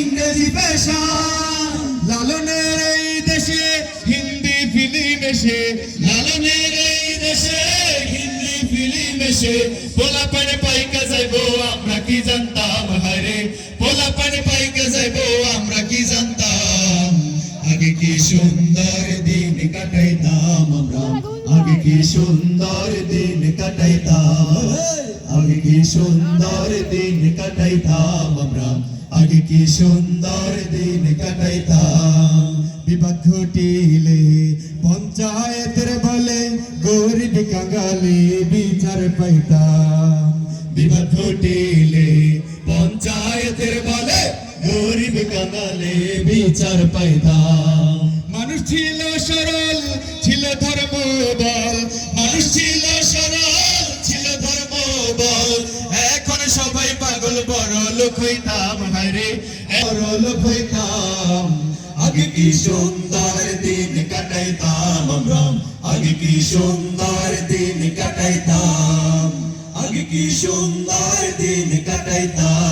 ইংরেজি পেশা লালনের এই দেশে, হিন্দি ফিল্ম এসে লালনের এই দেশে, হিন্দি ফিল্ম এসে পোলা পানে পাইকা যাইবো, আমরা কি জানতাম? হায়রে পোলা পানে পাইকা যাইবো, আমরা কি জানতাম? আগে কি সুন্দর দিন কাটাইতাম আমরা? আগে কি সুন্দর দিন কাটাইতাম? আগে কি সুন্দর দিন কাটাইতাম আমরা? আগে কি সুন্দর দিন কাটাইতাম? বিবাদ ঘটিলে পঞ্চায়েতের বলে গরিব কাঙ্গালে বিচার পাইতাম। বিবাদ ঘটিলে পঞ্চায়েতের বলে গরিব কাঙ্গালে বিচার পাইতাম। মানুষ ছিল সরল, ছিল ধর্ম বল মানুষ ছিল পাগল বড় লোক হইতাম হায়রে বড় লোক হইতাম, আগে কি সুন্দর দিন কাটাইতাম আমরা। আগে কি সুন্দর দিন কাটাইতাম, আগে কি সুন্দর দিন কাটাইতাম।